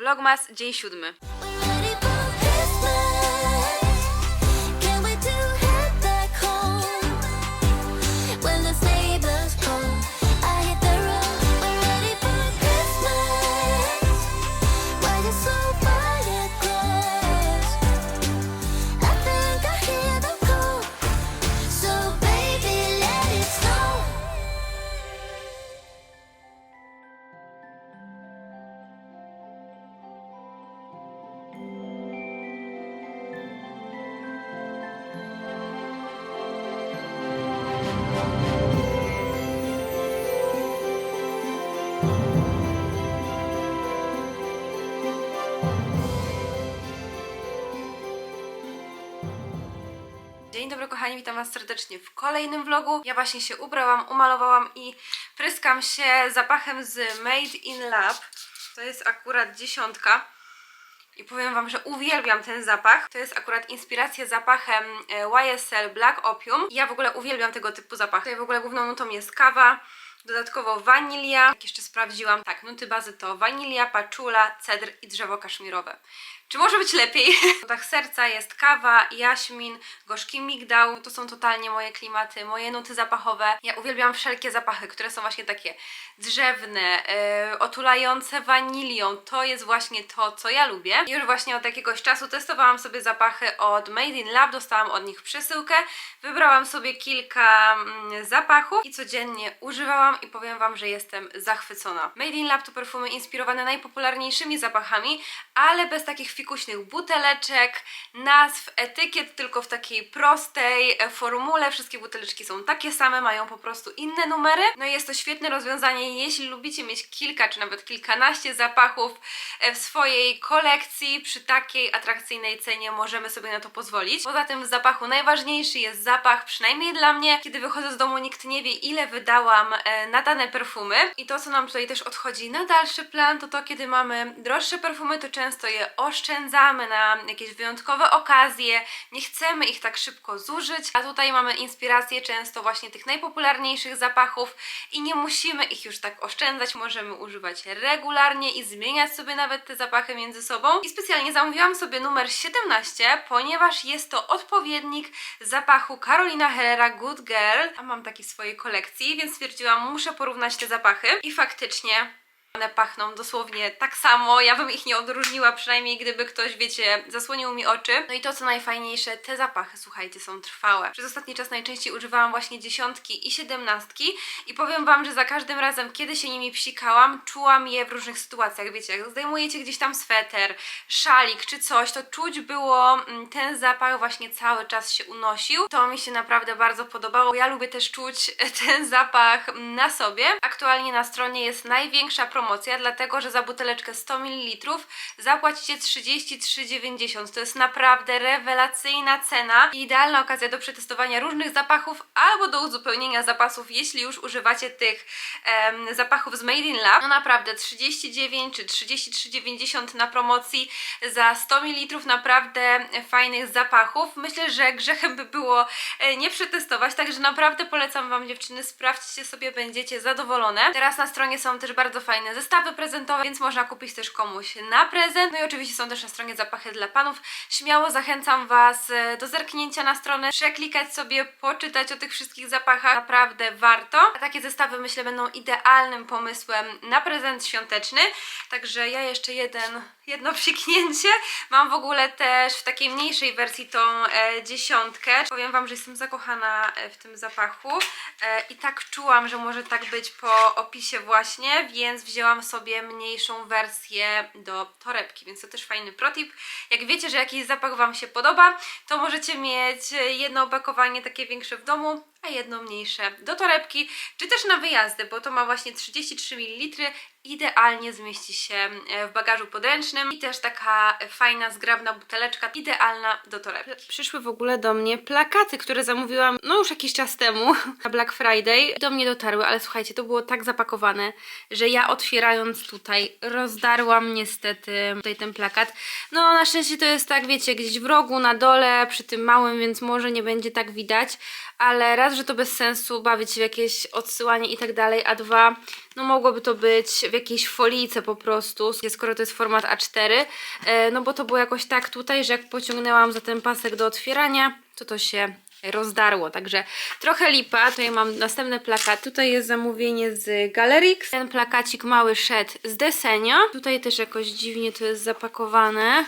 Vlogmas, dzień siódmy. Dzień dobry kochani, witam was serdecznie w kolejnym vlogu. Ja właśnie się ubrałam, umalowałam i pryskam się zapachem z Made in Lab. To jest akurat dziesiątka. I powiem wam, że uwielbiam ten zapach. To jest akurat inspiracja zapachem e, YSL Black Opium. Ja w ogóle uwielbiam tego typu zapach. Tutaj w ogóle główną nutą jest kawa. Dodatkowo wanilia. Jak jeszcze sprawdziłam, tak, nuty bazy to wanilia, paczula, cedr i drzewo kaszmirowe. Czy może być lepiej? W nutach serca jest kawa, jaśmin, gorzki migdał. To są totalnie moje klimaty, moje nuty zapachowe. Ja uwielbiam wszelkie zapachy, które są właśnie takie drzewne, yy, otulające wanilią. To jest właśnie to, co ja lubię. Już właśnie od jakiegoś czasu testowałam sobie zapachy od Made in Lab, dostałam od nich przesyłkę. Wybrałam sobie kilka mm, zapachów i codziennie używałam i powiem Wam, że jestem zachwycona. Made in Lab to perfumy inspirowane najpopularniejszymi zapachami, ale bez takich fikuśnych buteleczek, nazw, etykiet, tylko w takiej prostej e, formule. Wszystkie buteleczki są takie same, mają po prostu inne numery. No i jest to świetne rozwiązanie, jeśli lubicie mieć kilka czy nawet kilkanaście zapachów e, w swojej kolekcji. Przy takiej atrakcyjnej cenie możemy sobie na to pozwolić. Poza tym w zapachu najważniejszy jest zapach, przynajmniej dla mnie. Kiedy wychodzę z domu, nikt nie wie, ile wydałam e, na dane perfumy. I to, co nam tutaj też odchodzi na dalszy plan, to to, kiedy mamy droższe perfumy, to często je oszczędzamy na jakieś wyjątkowe okazje. Nie chcemy ich tak szybko zużyć. A tutaj mamy inspirację często właśnie tych najpopularniejszych zapachów i nie musimy ich już tak oszczędzać. Możemy używać regularnie i zmieniać sobie nawet te zapachy między sobą. I specjalnie zamówiłam sobie numer 17, ponieważ jest to odpowiednik zapachu Carolina Herrera Good Girl. A mam taki w swojej kolekcji, więc stwierdziłam, muszę porównać te zapachy. I faktycznie one pachną dosłownie tak samo, ja bym ich nie odróżniła, przynajmniej gdyby ktoś, wiecie, zasłonił mi oczy. No i to co najfajniejsze, te zapachy, słuchajcie, są trwałe. Przez ostatni czas najczęściej używałam właśnie dziesiątki i siedemnastki i powiem wam, że za każdym razem, kiedy się nimi psikałam, czułam je w różnych sytuacjach, wiecie, jak zdejmujecie gdzieś tam sweter, szalik czy coś, to czuć było mm, ten zapach właśnie cały czas się unosił. To mi się naprawdę bardzo podobało. Ja lubię też czuć ten zapach na sobie. Aktualnie na stronie jest największa promocja, dlatego że za buteleczkę 100 ml zapłacicie 33,90. To jest naprawdę rewelacyjna cena i idealna okazja do przetestowania różnych zapachów albo do uzupełnienia zapasów, jeśli już używacie tych em, zapachów z Made in Lab. No naprawdę 39 czy 33,90 na promocji za 100 ml naprawdę fajnych zapachów. Myślę, że grzechem by było e, nie przetestować, także naprawdę polecam Wam dziewczyny, sprawdźcie sobie, będziecie zadowolone. Teraz na stronie są też bardzo fajne zestawy prezentowe, więc można kupić też komuś na prezent. No i oczywiście są też na stronie zapachy dla panów. Śmiało zachęcam Was e, do zerknięcia na stronę, przeklikać sobie, poczytać o tych wszystkich zapachach. Naprawdę warto. A takie zestawy myślę będą idealnym pomysłem na prezent świąteczny. Także ja jeszcze jeden, jedno psiknięcie. Mam w ogóle też w takiej mniejszej wersji tą e, dziesiątkę. Powiem Wam, że jestem zakochana e, w tym zapachu e, i tak czułam, że może tak być po opisie właśnie, więc wzięłam sobie mniejszą wersję do torebki, więc to też fajny protip. Jak wiecie, że jakiś zapach Wam się podoba, to możecie mieć jedno opakowanie takie większe w domu, a jedno mniejsze do torebki, czy też na wyjazdy, bo to ma właśnie 33 ml, idealnie zmieści się e, w bagażu podręcznym i też taka fajna, zgrabna buteleczka, idealna do torebki. Przyszły w ogóle do mnie plakaty, które zamówiłam no już jakiś czas temu na Black Friday. Do mnie dotarły, ale słuchajcie, to było tak zapakowane, że ja otwierając tutaj rozdarłam niestety tutaj ten plakat. No na szczęście to jest tak, wiecie, gdzieś w rogu, na dole, przy tym małym, więc może nie będzie tak widać, ale raz, że to bez sensu bawić się w jakieś odsyłanie i tak dalej, a dwa, no mogłoby to być w jakiejś folijce po prostu, skoro to jest format A4, e, no bo to było jakoś tak tutaj, że jak pociągnęłam za ten pasek do otwierania, to to się rozdarło, także trochę lipa. Tutaj mam następny plakat. Tutaj jest zamówienie z Galerix. Ten plakacik mały szedł z Desenio. Tutaj też jakoś dziwnie to jest zapakowane.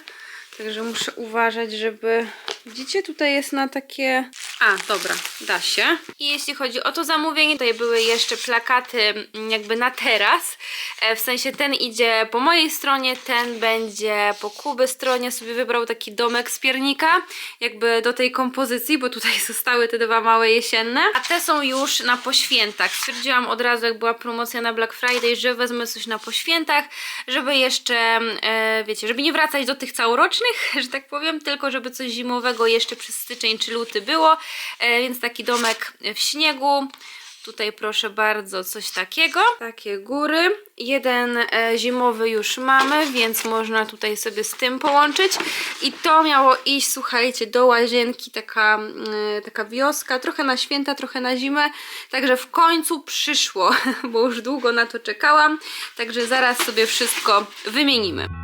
Także muszę uważać, żeby... Widzicie, tutaj jest na takie... A, dobra, da się. I jeśli chodzi o to zamówienie, tutaj były jeszcze plakaty mm, jakby na teraz. E, W sensie ten idzie po mojej stronie, ten będzie po Kuby stronie. Sobie wybrał taki domek z piernika, jakby do tej kompozycji, bo tutaj zostały te dwa małe jesienne. A te są już na poświętach. Stwierdziłam od razu, jak była promocja na Black Friday, że wezmę coś na poświętach, żeby jeszcze, e, wiecie, żeby nie wracać do tych całorocznych, że tak powiem, tylko żeby coś zimowego jeszcze przez styczeń czy luty było. E, więc taki domek w śniegu. Tutaj proszę bardzo coś takiego. Takie góry. Jeden e, zimowy już mamy, więc można tutaj sobie z tym połączyć. I to miało iść, słuchajcie, do łazienki, taka, mm, taka wioska, trochę na święta, trochę na zimę. Także w końcu przyszło, bo już długo na to czekałam. Także zaraz sobie wszystko wymienimy.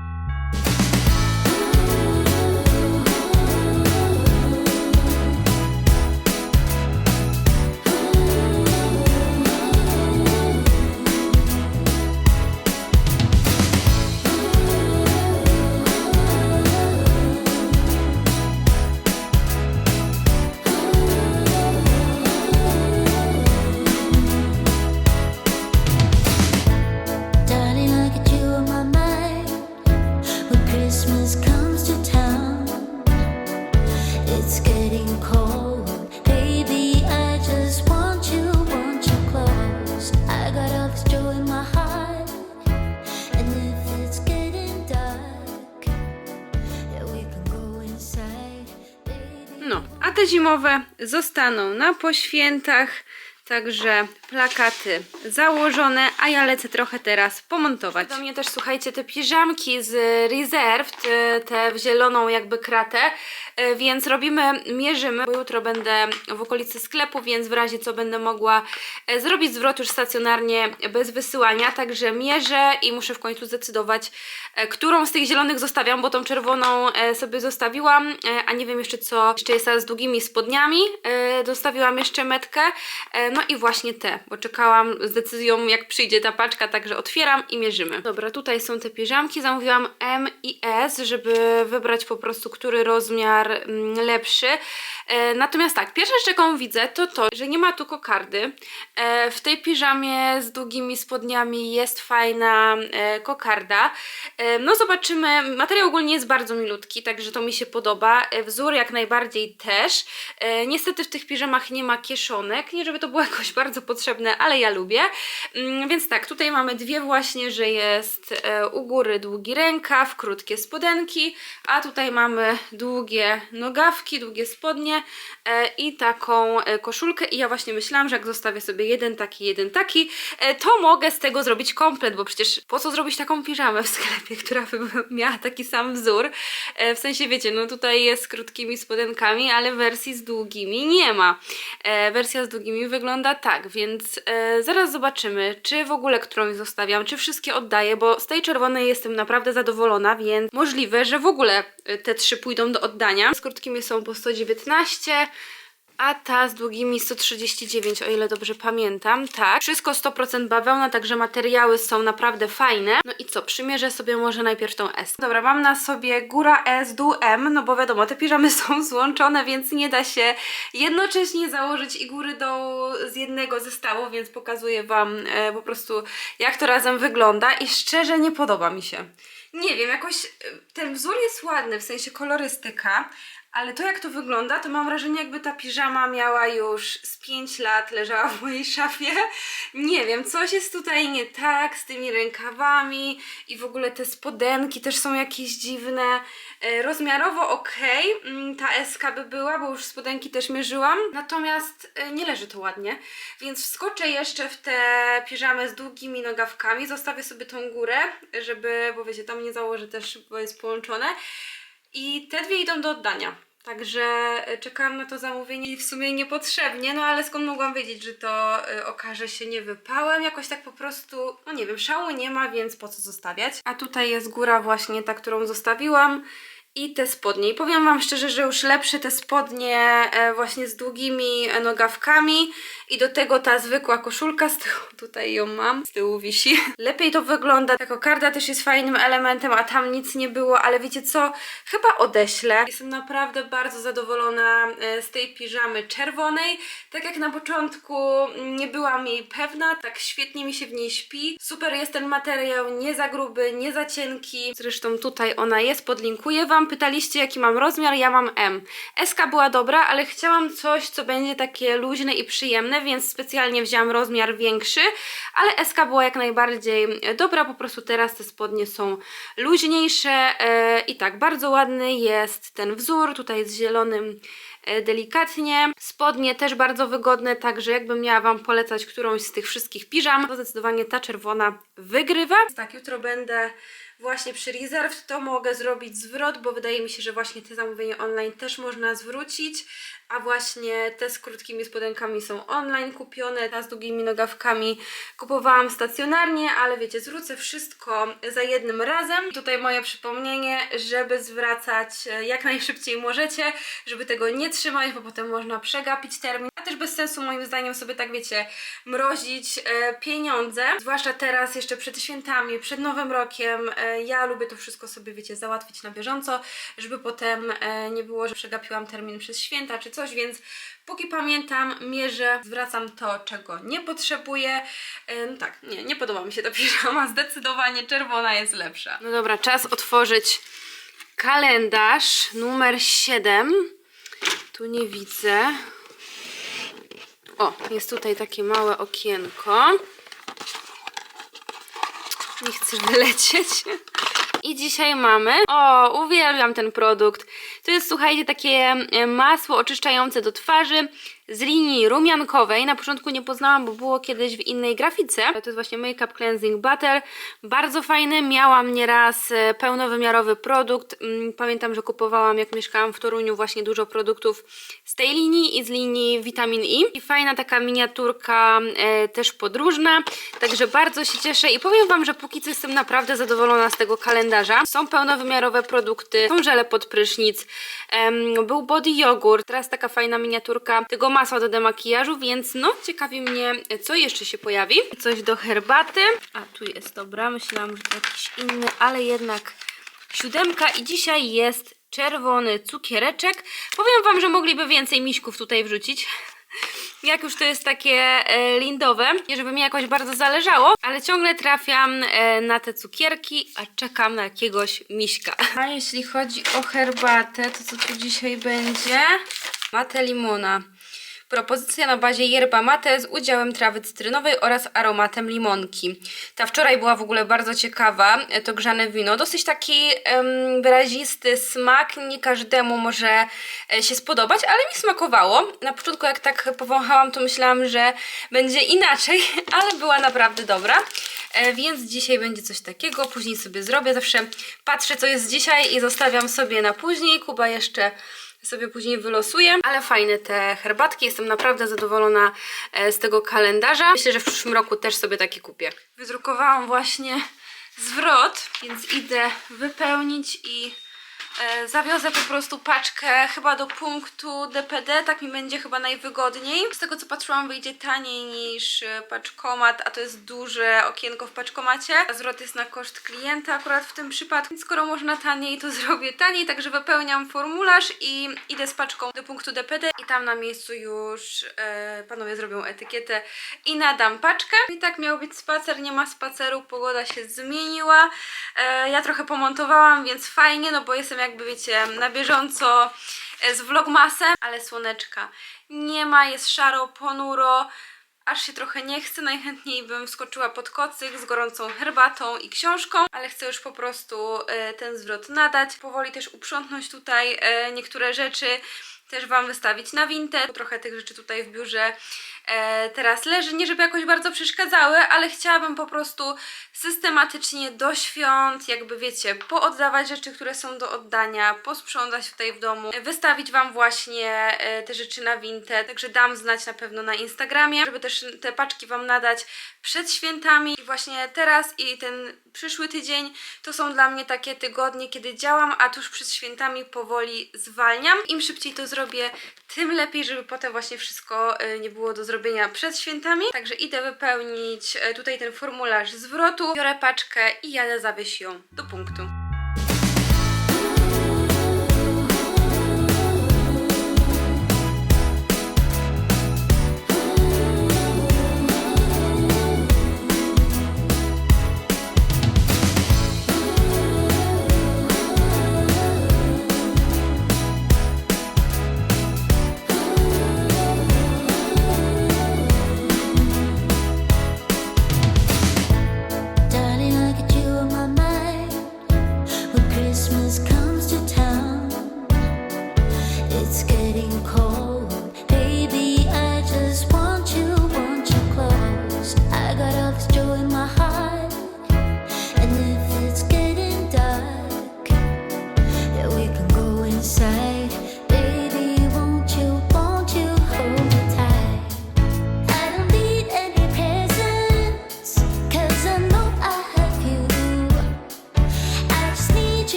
Zostaną na poświętach. Także plakaty założone, a ja lecę trochę teraz pomontować. Do mnie też słuchajcie, te piżamki z Reserved, te, te w zieloną jakby kratę, e, więc robimy, mierzymy, bo jutro będę w okolicy sklepu, więc w razie co będę mogła e, zrobić zwrot już stacjonarnie bez wysyłania, także mierzę i muszę w końcu zdecydować, którą z tych zielonych zostawiam, bo tą czerwoną sobie zostawiłam, a nie wiem jeszcze co, jeszcze jest z długimi spodniami, dostawiłam jeszcze metkę, e, no i właśnie te, bo czekałam z decyzją jak przyjdzie ta paczka, także otwieram i mierzymy. Dobra, tutaj są te piżamki, zamówiłam M i S, żeby wybrać po prostu, który rozmiar mm, lepszy. E, natomiast tak, pierwsza rzecz jaką widzę to to, że nie ma tu kokardy. E, w tej piżamie z długimi spodniami jest fajna e, kokarda. No zobaczymy, materiał ogólnie jest bardzo milutki, także to mi się podoba. Wzór jak najbardziej też. Niestety w tych piżamach nie ma kieszonek, nie żeby to było jakoś bardzo potrzebne, ale ja lubię. Mm, więc tak, tutaj mamy dwie właśnie, że jest u góry długi rękaw, krótkie spodenki, a tutaj mamy długie nogawki, długie spodnie e, i taką e, koszulkę i ja właśnie myślałam, że jak zostawię sobie jeden taki, jeden taki, e, to mogę z tego zrobić komplet, bo przecież po co zrobić taką piżamę w sklepie, która by miała taki sam wzór, w sensie wiecie, no tutaj jest z krótkimi spodenkami, ale wersji z długimi nie ma. Wersja z długimi wygląda tak, więc zaraz zobaczymy, czy w ogóle którąś zostawiam, czy wszystkie oddaję, bo z tej czerwonej jestem naprawdę zadowolona, więc możliwe, że w ogóle te trzy pójdą do oddania. Z krótkimi są po 119, a ta z długimi 139, o ile dobrze pamiętam. Tak, wszystko 100% bawełna, także materiały są naprawdę fajne. No i co, przymierzę sobie może najpierw tą S. Dobra, mam na sobie góra S, dół M, no bo wiadomo, te piżamy są złączone, więc nie da się jednocześnie założyć i góry dołu z jednego zestawu, więc pokazuję Wam e, po prostu jak to razem wygląda i szczerze nie podoba mi się. Nie wiem, jakoś e, ten wzór jest ładny, w sensie kolorystyka, ale to jak to wygląda, to mam wrażenie jakby ta piżama miała już z 5 lat, leżała w mojej szafie. Nie wiem, coś jest tutaj nie tak z tymi rękawami i w ogóle te spodenki też są jakieś dziwne. E, Rozmiarowo ok, ta SK by była, bo już spodenki też mierzyłam, natomiast e, nie leży to ładnie, więc wskoczę jeszcze w te piżamy z długimi nogawkami, zostawię sobie tą górę, żeby, bo wiecie, tam nie założę też, bo jest połączone. I te dwie idą do oddania. Także e, czekałam na to zamówienie i w sumie niepotrzebnie, no ale skąd mogłam wiedzieć, że to e, okaże się nie wypałem? Jakoś tak po prostu, no nie wiem, szału nie ma, więc po co zostawiać? A tutaj jest góra właśnie ta, którą zostawiłam i te spodnie. I powiem Wam szczerze, że już lepsze te spodnie e, właśnie z długimi e, nogawkami i do tego ta zwykła koszulka z tyłu, tutaj ją mam, z tyłu wisi. Lepiej to wygląda. Ta kokarda też jest fajnym elementem, a tam nic nie było, ale wiecie co? Chyba odeślę. Jestem naprawdę bardzo zadowolona e, z tej piżamy czerwonej. Tak jak na początku mm, nie byłam jej pewna, tak świetnie mi się w niej śpi. Super jest ten materiał, nie za gruby, nie za cienki. Zresztą tutaj ona jest, podlinkuję Wam. Pytaliście jaki mam rozmiar, ja mam M. SK była dobra, ale chciałam coś, co będzie takie luźne i przyjemne, więc specjalnie wzięłam rozmiar większy, ale SK była jak najbardziej dobra, po prostu teraz te spodnie są luźniejsze e, i tak, bardzo ładny jest ten wzór, tutaj z zielonym e, delikatnie. Spodnie też bardzo wygodne, także jakbym miała Wam polecać którąś z tych wszystkich piżam, to zdecydowanie ta czerwona wygrywa. Tak, jutro będę właśnie przy Reserve, to mogę zrobić zwrot, bo wydaje mi się, że właśnie te zamówienia online też można zwrócić, a właśnie te z krótkimi spodenkami są online kupione, ta z długimi nogawkami kupowałam stacjonarnie, ale wiecie, zwrócę wszystko za jednym razem. Tutaj moje przypomnienie, żeby zwracać e, jak najszybciej możecie, żeby tego nie trzymać, bo potem można przegapić termin, a też bez sensu moim zdaniem sobie tak wiecie, mrozić e, pieniądze, zwłaszcza teraz jeszcze przed świętami, przed Nowym Rokiem, e, ja lubię to wszystko sobie wiecie, załatwić na bieżąco, żeby potem nie było, że przegapiłam termin przez święta czy coś, więc póki pamiętam, mierzę, zwracam to, czego nie potrzebuję. No tak, nie, nie podoba mi się ta piżama, zdecydowanie czerwona jest lepsza. No dobra, czas otworzyć kalendarz numer 7. Tu nie widzę. O, jest tutaj takie małe okienko. Nie chcę wylecieć. I dzisiaj mamy. O, uwielbiam ten produkt. To jest, słuchajcie, takie e, masło oczyszczające do twarzy z linii rumiankowej. Na początku nie poznałam, bo było kiedyś w innej grafice. To jest właśnie Makeup Cleansing Butter. Bardzo fajny. Miałam nieraz e, pełnowymiarowy produkt. Mm, Pamiętam, że kupowałam, jak mieszkałam w Toruniu, właśnie dużo produktów z tej linii i z linii Vitamin E. I fajna taka miniaturka e, też podróżna. Także bardzo się cieszę i powiem Wam, że póki co jestem naprawdę zadowolona z tego kalendarza. Są pełnowymiarowe produkty, są żele pod prysznic, był body jogurt, teraz taka fajna miniaturka tego masła do demakijażu, więc no ciekawi mnie, co jeszcze się pojawi. Coś do herbaty. A tu jest, dobra, myślałam, że to jakiś inny, ale jednak siódemka i dzisiaj jest czerwony cukiereczek. Powiem Wam, że mogliby więcej miśków tutaj wrzucić. Jak już to jest takie e, lindowe, nie żeby mi jakoś bardzo zależało, ale ciągle trafiam e, na te cukierki, a czekam na jakiegoś miśka. A jeśli chodzi o herbatę, to co tu dzisiaj będzie? Mate limona. Propozycja na bazie yerba mate z udziałem trawy cytrynowej oraz aromatem limonki. Ta wczoraj była w ogóle bardzo ciekawa, to grzane wino. Dosyć taki em, wyrazisty smak, nie każdemu może e, się spodobać, ale mi smakowało. Na początku jak tak powąchałam, to myślałam, że będzie inaczej, ale była naprawdę dobra. E, Więc dzisiaj będzie coś takiego, później sobie zrobię. Zawsze patrzę co jest dzisiaj i zostawiam sobie na później. Kuba jeszcze sobie później wylosuję. Ale fajne te herbatki, jestem naprawdę zadowolona e, z tego kalendarza. Myślę, że w przyszłym roku też sobie takie kupię. Wydrukowałam właśnie zwrot, więc idę wypełnić i zawiozę po prostu paczkę chyba do punktu DPD, tak mi będzie chyba najwygodniej. Z tego co patrzyłam wyjdzie taniej niż e, paczkomat, a to jest duże okienko w paczkomacie. Zwrot jest na koszt klienta akurat w tym przypadku, więc skoro można taniej, to zrobię taniej, także wypełniam formularz i idę z paczką do punktu DPD i tam na miejscu już e, panowie zrobią etykietę i nadam paczkę. I tak miał być spacer, nie ma spaceru, pogoda się zmieniła. E, ja trochę pomontowałam, więc fajnie, no bo jestem jakby wiecie na bieżąco e, z vlogmasem, ale słoneczka nie ma, jest szaro, ponuro. Aż się trochę nie chce, najchętniej bym wskoczyła pod kocyk z gorącą herbatą i książką, ale chcę już po prostu e, ten zwrot nadać. Powoli też uprzątnąć tutaj e, niektóre rzeczy, też Wam wystawić na wintę. Trochę tych rzeczy tutaj w biurze teraz leży. Nie żeby jakoś bardzo przeszkadzały, ale chciałabym po prostu systematycznie do świąt, jakby wiecie, pooddawać rzeczy, które są do oddania, posprzątać tutaj w domu, wystawić Wam właśnie e, te rzeczy na Vinted, także dam znać na pewno na Instagramie, żeby też te paczki Wam nadać przed świętami. I właśnie teraz i ten przyszły tydzień to są dla mnie takie tygodnie, kiedy działam, a tuż przed świętami powoli zwalniam. Im szybciej to zrobię, tym lepiej, żeby potem właśnie wszystko e, nie było do zrobienia przed świętami. Także idę wypełnić e, tutaj ten formularz zwrotu, biorę paczkę i jadę zawieźć ją do punktu.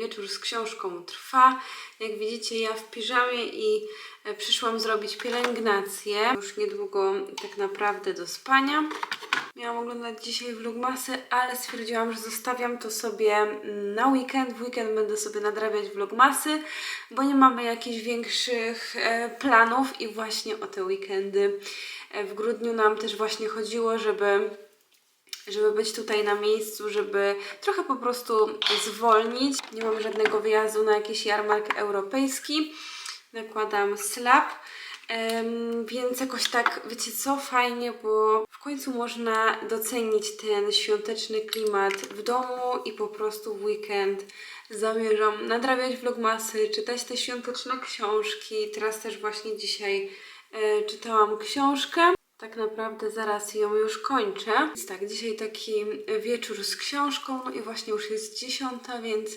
Wieczór z książką trwa. Jak widzicie, ja w piżamie i e, przyszłam zrobić pielęgnację. Już niedługo tak naprawdę do spania. Miałam oglądać dzisiaj vlogmasy, ale stwierdziłam, że zostawiam to sobie mm, na weekend. W weekend będę sobie nadrabiać vlogmasy, bo nie mamy jakichś większych e, planów i właśnie o te weekendy e, w grudniu nam też właśnie chodziło, żeby żeby być tutaj na miejscu, żeby trochę po prostu zwolnić. Nie mam żadnego wyjazdu na jakiś jarmark europejski. Nakładam slab. Em, więc jakoś tak, wiecie co, fajnie, bo w końcu można docenić ten świąteczny klimat w domu i po prostu w weekend zamierzam nadrabiać vlogmasy, czytać te świąteczne książki. Teraz też właśnie dzisiaj e, czytałam książkę. Tak naprawdę zaraz ją już kończę. Więc tak, dzisiaj taki wieczór z książką no i właśnie już jest dziesiąta, więc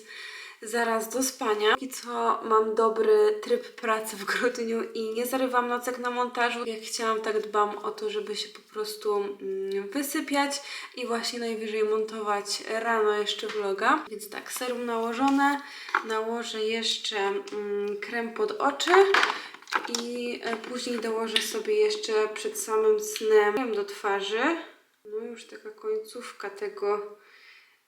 zaraz do spania. I co mam dobry tryb pracy w grudniu i nie zarywam nocek na montażu. Jak chciałam, tak dbam o to, żeby się po prostu mm, wysypiać i właśnie najwyżej montować rano jeszcze vloga. Więc tak, serum nałożone. Nałożę jeszcze mm, krem pod oczy. I e, później dołożę sobie jeszcze przed samym snem do twarzy. No już taka końcówka tego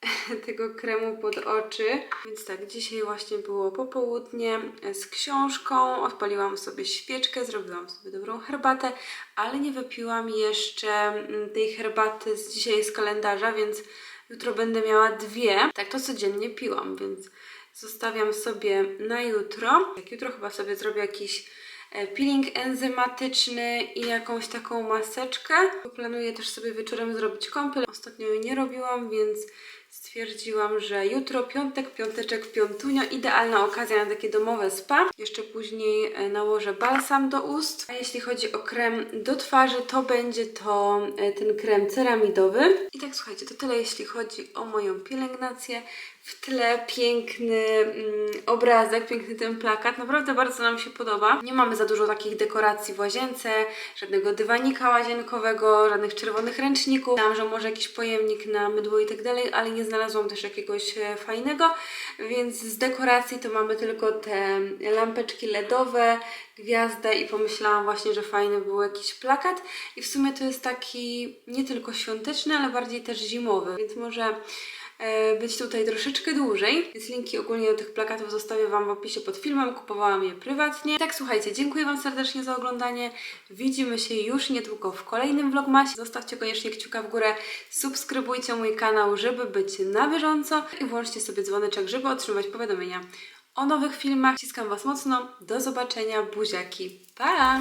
tego kremu pod oczy. Więc tak, dzisiaj właśnie było popołudnie z książką. Odpaliłam sobie świeczkę, zrobiłam sobie dobrą herbatę, ale nie wypiłam jeszcze mm, tej herbaty z dzisiaj z kalendarza, więc jutro będę miała dwie. Tak to codziennie piłam, więc zostawiam sobie na jutro. Jak jutro chyba sobie zrobię jakiś e, peeling enzymatyczny i jakąś taką maseczkę. Planuję też sobie wieczorem zrobić kąpiel. Ostatnio jej nie robiłam, więc stwierdziłam, że jutro piątek, piąteczek, piątunio, idealna okazja na takie domowe spa. Jeszcze później e, nałożę balsam do ust. A jeśli chodzi o krem do twarzy, to będzie to e, ten krem ceramidowy. I tak słuchajcie, to tyle jeśli chodzi o moją pielęgnację. W tle piękny mm, obrazek, piękny ten plakat. Naprawdę bardzo nam się podoba. Nie mamy za dużo takich dekoracji w łazience, żadnego dywanika łazienkowego, żadnych czerwonych ręczników. Myślałam, że może jakiś pojemnik na mydło i tak dalej, ale nie znalazłam też jakiegoś e, fajnego, więc z dekoracji to mamy tylko te lampeczki LEDowe, gwiazdę i pomyślałam właśnie, że fajny był jakiś plakat i w sumie to jest taki nie tylko świąteczny, ale bardziej też zimowy, więc może być tutaj troszeczkę dłużej, więc linki ogólnie do tych plakatów zostawię Wam w opisie pod filmem, kupowałam je prywatnie. Tak, słuchajcie, dziękuję Wam serdecznie za oglądanie, widzimy się już niedługo w kolejnym vlogmasie. Zostawcie koniecznie kciuka w górę, subskrybujcie mój kanał, żeby być na bieżąco i włączcie sobie dzwoneczek, żeby otrzymywać powiadomienia o nowych filmach. Ściskam Was mocno, do zobaczenia, buziaki, pa!